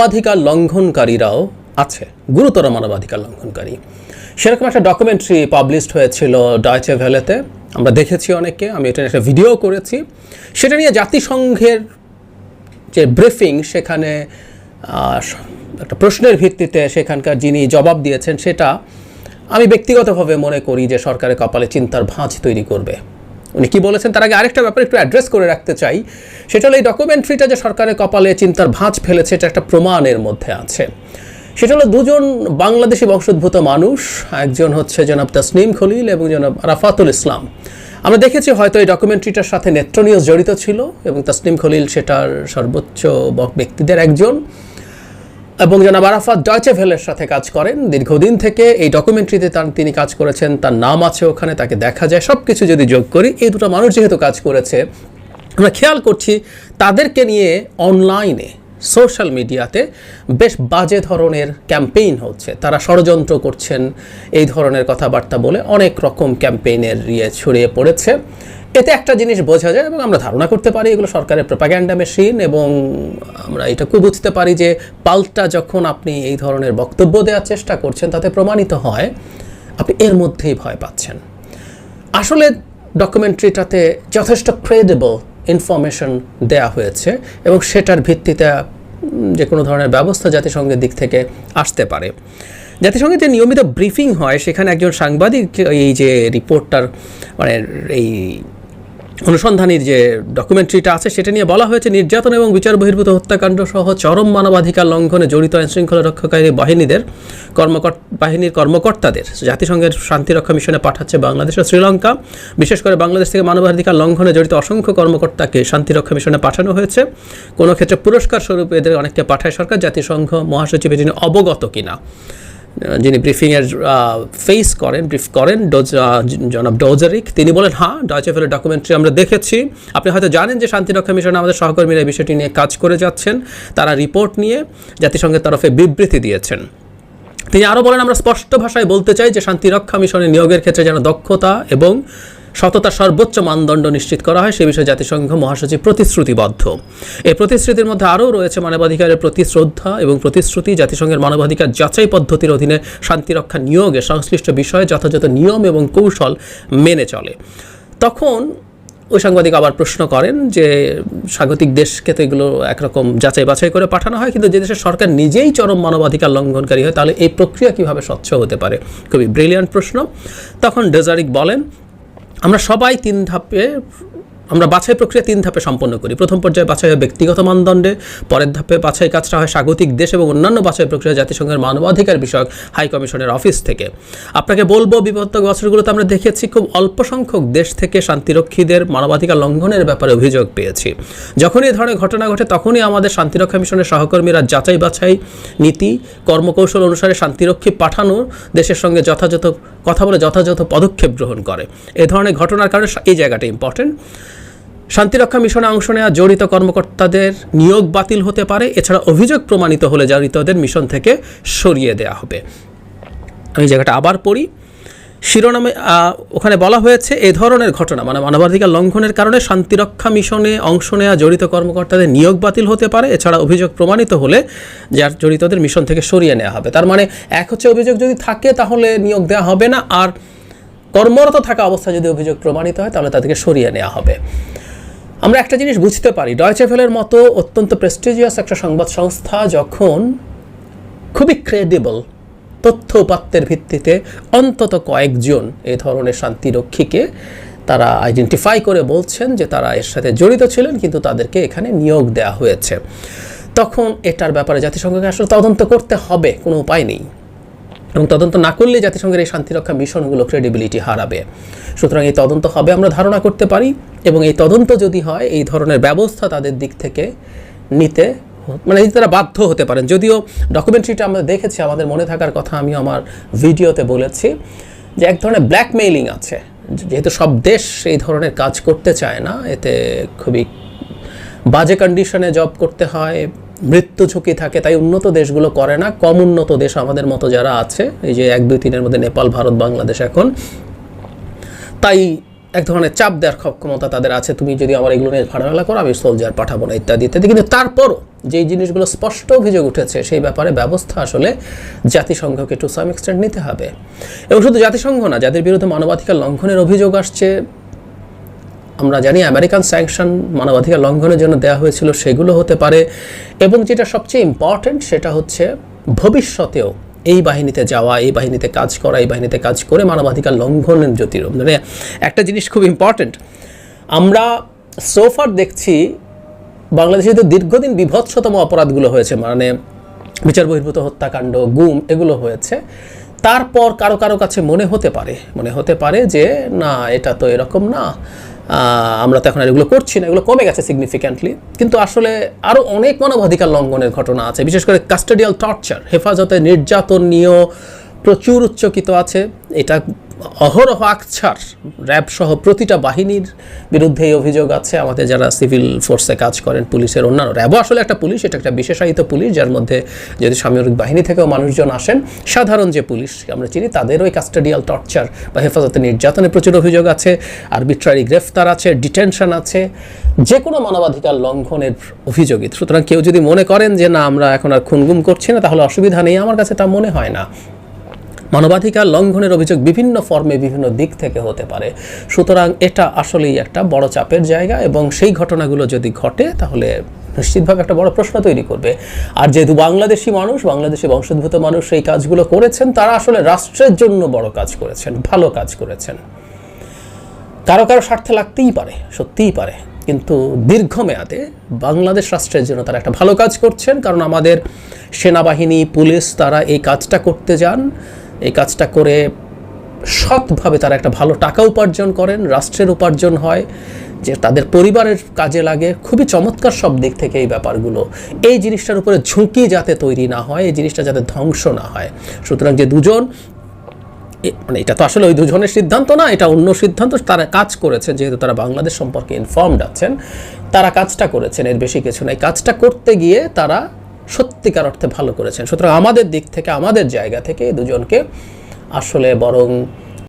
মানবাধিকার লঙ্ঘনকারীরাও আছে, গুরুতর মানবাধিকার লঙ্ঘনকারী। সেরকম একটা ডকুমেন্টারি পাবলিশড হয়েছিল ডয়চে ভ্যালেতে আমরা দেখেছি অনেকে আমি এটা একটা ভিডিও করেছি। সেটা নিয়ে জাতিসংঘের যে ব্রিফিং সেখানে একটা প্রশ্নের ভিত্তিতে সেখানকার যিনি জবাব দিয়েছেন সেটা, আমি ব্যক্তিগতভাবে মনে করি যে সরকারের কপালে চিন্তার ভাঁজ তৈরি করবে। উনি কি বলেছেন তার আগে আরেকটা ব্যাপার একটু অ্যাড্রেস করে রাখতে চাই। সেটা হলো এই ডকুমেন্ট্রিটা যে সরকারের কপালে চিন্তার ভাঁজ ফেলেছে, এটা একটা প্রমাণের মধ্যে আছে। সেটা হলো দুজন বাংলাদেশি বংশোদ্ভূত মানুষ, একজন হচ্ছে জনাব তাসনিম খলিল এবং জনাব রাফাতুল ইসলাম। আমরা দেখেছি হয়তো এই ডকুমেন্টারিটার সাথে নেত্রনিউজ জড়িত ছিল এবং তাসনিম খলিল সেটার সর্বোচ্চ ব্যক্তিদের একজন। এবং জনাব আরাফাত ডয়চে ভেলের সাথে কাজ করেন। দীর্ঘদিন থেকে এই ডকুমেন্টারিতে তার, তিনি কাজ করেছেন, তার নাম আছে ওখানে, তাকে দেখা যায়। সব কিছু যদি যোগ করি, এই দুটো মানুষ যেহেতু কাজ করেছে, আমরা খেয়াল করছি তাদেরকে নিয়ে অনলাইনে, সোশ্যাল মিডিয়াতে বেশ বাজে ধরনের ক্যাম্পেইন হচ্ছে। তারা ষড়যন্ত্র করছেন, এই ধরনের কথাবার্তা বলে অনেক রকম ক্যাম্পেইনের ইয়ে ছড়িয়ে পড়েছে। এতে একটা জিনিস বোঝা যায় এবং আমরা ধারণা করতে পারি, এগুলো সরকারের প্রোপাগ্যান্ডা মেশিন এবং আমরা এটাকেও বুঝতে পারি যে পাল্টা যখন আপনি এই ধরনের বক্তব্য দেওয়ার চেষ্টা করছেন, তাতে প্রমাণিত হয় আপনি এর মধ্যেই ভয় পাচ্ছেন। আসলে ডকুমেন্টারিটাতে যথেষ্ট ক্রেডিবল ইনফরমেশন দেয়া হয়েছে এবং সেটার ভিত্তিতে যে কোনো ধরনের ব্যবস্থা জাতিসংঘের দিক থেকে আসতে পারে। জাতিসংঘের যে নিয়মিত ব্রিফিং হয়, সেখানে একজন সাংবাদিক এই যে রিপোর্টটার মানে এই অনুসন্ধানীর যে ডকুমেন্টারিটা আছে, সেটা নিয়ে বলা হয়েছে, নির্যাতন এবং বিচার বহির্ভূত হত্যাকাণ্ড সহ চরম মানবাধিকার লঙ্ঘনে জড়িত আইনশৃঙ্খলা রক্ষাকারী বাহিনীদের কর্মকর্ত বাহিনীর কর্মকর্তাদের জাতিসংঘের শান্তিরক্ষা মিশনে পাঠাচ্ছে বাংলাদেশ ও শ্রীলঙ্কা। বিশেষ করে বাংলাদেশ থেকে মানবাধিকার লঙ্ঘনে জড়িত অসংখ্য কর্মকর্তাকে শান্তিরক্ষা মিশনে পাঠানো হয়েছে। কোনো ক্ষেত্রে পুরস্কার স্বরূপ এদের অনেককে পাঠায় সরকার, জাতিসংঘ মহাসচিব যিনি অবগত কিনা। যিনি ব্রিফিংয়ের ফেস করেন ব্রিফ করেন জনাব ডোজারিক, তিনি বলেন হ্যাঁ ডয়চেফেলের ডকুমেন্টারি আমরা দেখেছি। আপনি হয়তো জানেন যে শান্তিরক্ষা মিশনে আমাদের সহকর্মীরা বিষয়টি নিয়ে কাজ করে যাচ্ছেন। তারা রিপোর্ট নিয়ে জাতিসংঘের তরফে বিবৃতি দিয়েছেন। তিনি আরও বলেন, আমরা স্পষ্ট ভাষায় বলতে চাই যে শান্তিরক্ষা মিশনে নিয়োগের ক্ষেত্রে যেন দক্ষতা এবং সততার সর্বোচ্চ মানদণ্ড নিশ্চিত করা হয়, সে বিষয়ে জাতিসংঘ মহাসচিব প্রতিশ্রুতিবদ্ধ। এই প্রতিশ্রুতির মধ্যে আরও রয়েছে মানবাধিকারের প্রতি শ্রদ্ধা এবং প্রতিশ্রুতি। জাতিসংঘের মানবাধিকার যাচাই পদ্ধতির অধীনে শান্তিরক্ষা নিয়োগে সংশ্লিষ্ট বিষয়ে যথাযথ নিয়ম এবং কৌশল মেনে চলে। তখন ওই সাংবাদিক আবার প্রশ্ন করেন যে, স্বাগতিক দেশকে তো এগুলো একরকম যাচাই বাছাই করে পাঠানো হয়, কিন্তু যে দেশের সরকার নিজেই চরম মানবাধিকার লঙ্ঘনকারী হয়, তাহলে এই প্রক্রিয়া কীভাবে স্বচ্ছ হতে পারে? খুবই ব্রিলিয়ান্ট প্রশ্ন। তখন ডেজারিক বলেন আমরা সবাই তিন ধাপে আমরা বাছাই প্রক্রিয়া তিন ধাপে সম্পন্ন করি। প্রথম পর্যায়ে বাছাই হয় ব্যক্তিগত মানদণ্ডে, পরের ধাপে বাছাই কাজটা হয় স্বাগতিক দেশ এবং অন্যান্য বাছাই প্রক্রিয়া জাতিসংঘের মানবাধিকার বিষয়ক হাই কমিশনের অফিস থেকে। আপনাকে বলব বিগত বছরগুলোতে আমরা দেখেছি খুব অল্প সংখ্যক দেশ থেকে শান্তিরক্ষীদের মানবাধিকার লঙ্ঘনের ব্যাপারে অভিযোগ পেয়েছি। যখনই এই ধরনের ঘটনা ঘটে, তখনই আমাদের শান্তিরক্ষা মিশনের সহকর্মীরা যাচাই বাছাই নীতি, কর্মকৌশল অনুসারে শান্তিরক্ষী পাঠানো, দেশের সঙ্গে যথাযথ কথা বলে যথাযথ পদক্ষেপ গ্রহণ করে। এ ধরনের ঘটনার কারণে এই জায়গাটা ইম্পর্টেন্ট শান্তিরক্ষা মিশনে অংশ নেওয়া জড়িত কর্মকর্তাদের নিয়োগ বাতিল হতে পারে। এছাড়া অভিযোগ প্রমাণিত হলে জড়িতদের মিশন থেকে সরিয়ে দেওয়া হবে। আমি জায়গাটা আবার পড়ি। শিরোনামে ওখানে বলা হয়েছে, এ ধরনের ঘটনা মানে মানবাধিকার লঙ্ঘনের কারণে শান্তিরক্ষা মিশনে অংশ নেওয়া জড়িত কর্মকর্তাদের নিয়োগ বাতিল হতে পারে। এছাড়া অভিযোগ প্রমাণিত হলে যার জড়িতদের মিশন থেকে সরিয়ে নেওয়া হবে। তার মানে এক হচ্ছে অভিযোগ যদি থাকে তাহলে নিয়োগ দেওয়া হবে না, আর কর্মরত থাকা অবস্থায় যদি অভিযোগ প্রমাণিত হয় তাহলে তাদেরকে সরিয়ে নেওয়া হবে। আমরা একটা জিনিস বুঝতে পারি। ডয়চেভেলের মতো অত্যন্ত প্রেস্টিজিয়াস একটা সংবাদ সংস্থা যখন খুবই ক্রেডিবল তথ্য উপাত্তের ভিত্তিতে অন্তত কয়েকজন এই ধরনের শান্তিরক্ষীকে তারা আইডেন্টিফাই করে বলছেন যে তারা এর সাথে জড়িত ছিলেন, কিন্তু তাদেরকে এখানে নিয়োগ দেওয়া হয়েছে। তখন এটার ব্যাপারে জাতিসংঘকে আসলে তদন্ত করতে হবে, কোনো উপায় নেই। এবং তদন্ত না করলে জাতিসংঘের এই শান্তিরক্ষা মিশনগুলো ক্রেডিবিলিটি হারাবে। সুতরাং এই তদন্ত হবে, আমরা ধারণা করতে পারি এবং এই তদন্ত যদি হয়, এই ধরনের ব্যবস্থা তাদের দিক থেকে নিতে মানে তারা বাধ্য হতে পারেন। যদিও ডকুমেন্টারিটা আমরা দেখেছি, আমাদের মনে থাকার কথা আমি আমার ভিডিওতে বলেছি যে এক ধরনের ব্ল্যাকমেইলিং আছে। যেহেতু সব দেশ এই ধরনের কাজ করতে চায় না, এতে খুবই বাজে কন্ডিশনে জব করতে হয় মৃত্যু ঝুঁকি থাকে, তাই উন্নত দেশগুলো করে না। কম উন্নত দেশ আমাদের মতো যারা আছে, এই যে এক, দুই, তিনের মধ্যে নেপাল, ভারত, বাংলাদেশ এখন। তাই এক ধরনের চাপ দেওয়ার ক্ষমতা তাদের আছে। তুমি যদি আমার এগুলো নিয়ে ঝামেলা করো, আমি সোলজার পাঠাবো না, ইত্যাদি ইত্যাদি। কিন্তু তারপরও যেই জিনিসগুলো স্পষ্ট অভিযোগ উঠেছে, সেই ব্যাপারে ব্যবস্থা আসলে জাতিসংঘকে টু সাম এক্সটেন্ট নিতে হবে। এবং শুধু জাতিসংঘ না, যাদের বিরুদ্ধে মানবাধিকার লঙ্ঘনের অভিযোগ আসছে আমরা জানি আমেরিকান স্যাংশন মানবাধিকার লঙ্ঘনের জন্য দেওয়া হয়েছিল, সেগুলো হতে পারে। এবং যেটা সবচেয়ে ইম্পর্ট্যান্ট সেটা হচ্ছে ভবিষ্যতেও এই বাহিনীতে যাওয়া, এই বাহিনীতে কাজ করা, এই বাহিনীতে কাজ করে মানবাধিকার লঙ্ঘনের জ্যোতি মানে একটা জিনিস খুব ইম্পর্ট্যান্ট আমরা সোফার দেখছি বাংলাদেশে তো দীর্ঘদিন বিভৎসতম অপরাধগুলো হয়েছে মানে বিচার বহির্ভূত হত্যাকাণ্ড, গুম, এগুলো হয়েছে। তারপর কারও কারও কাছে মনে হতে পারে, মনে হতে পারে যে, না, এটা তো এরকম না। আমরা তো এখন এগুলো করছি না, এগুলো কমে গেছে সিগনিফিক্যান্টলি কিন্তু আসলে আরও অনেক মানবাধিকার লঙ্ঘনের ঘটনা আছে, বিশেষ করে কাস্টাডিয়াল টর্চার হেফাজতে নির্যাতন নিয়েও প্রচুর উচ্চকিত আছে। এটা অহরহ আকছার র্যাব সহ প্রতিটা বাহিনীর বিরুদ্ধে এই অভিযোগ আছে। আমাদের যারা সিভিল ফোর্সে কাজ করেন, পুলিশের অন্যান্য র্যাবও আসলে একটা পুলিশ, এটা একটা বিশেষায়িত পুলিশ, যার মধ্যে যদি সামরিক বাহিনী থেকেও মানুষজন আসেন, সাধারণ যে পুলিশ, আমরা চিনি তাদের ওই কাস্টাডিয়াল টর্চার বা হেফাজতে নির্যাতনের প্রচুর অভিযোগ আছে। আরবিট্রারি গ্রেফতার আছে ডিটেনশন আছে যে কোনো মানবাধিকার লঙ্ঘনের অভিযোগিত সুতরাং কেউ যদি মনে করেন যে, না, আমরা এখন আর খুনগুম করছি না, তাহলে অসুবিধা নেই, আমার কাছে তা মনে হয় না। মানবাধিকার লঙ্ঘনের অভিযোগ বিভিন্ন ফর্মে বিভিন্ন দিক থেকে হতে পারে। সুতরাং এটা আসলেই একটা বড় চাপের জায়গা এবং সেই ঘটনাগুলো যদি ঘটে, তাহলে নিশ্চিতভাবে একটা বড় প্রশ্ন তৈরি করবে। আর যেহেতু বাংলাদেশি মানুষ, বাংলাদেশি বংশোদ্ভূত মানুষ সেই কাজগুলো করেছেন, তারা আসলে রাষ্ট্রের জন্য বড় কাজ করেছেন, ভালো কাজ করেছেন। কারও কারও স্বার্থে লাগতেই পারে, সত্যিই পারে। কিন্তু দীর্ঘমেয়াদে বাংলাদেশ রাষ্ট্রের জন্য তারা একটা ভালো কাজ করছেন, কারণ আমাদের সেনাবাহিনী, পুলিশ তারা এই কাজটা করতে যান। এই কাজটা করে সৎভাবে তারা একটা ভালো টাকা উপার্জন করেন, রাষ্ট্রের উপার্জন হয়, যে তাদের পরিবারের কাজে লাগে। খুবই চমৎকার সব দিক থেকে এই ব্যাপারগুলো। এই জিনিসটার উপরে ঝুঁকি যাতে তৈরি না হয়, এই জিনিসটা যাতে ধ্বংস না হয়। সুতরাং যে দুজন মানে এটা তো আসলে ওই দুজনের সিদ্ধান্ত না, এটা অন্য সিদ্ধান্ত। তারা কাজ করেছেন, যেহেতু তারা বাংলাদেশ সম্পর্কে ইনফর্মড আছেন, তারা কাজটা করেছেন, এর বেশি কিছু নাই। কাজটা করতে গিয়ে তারা সত্যিকার অর্থে ভালো করেছেন। সুতরাং আমাদের দিক থেকে আমাদের জায়গা থেকে দুজনকে আসলে বরং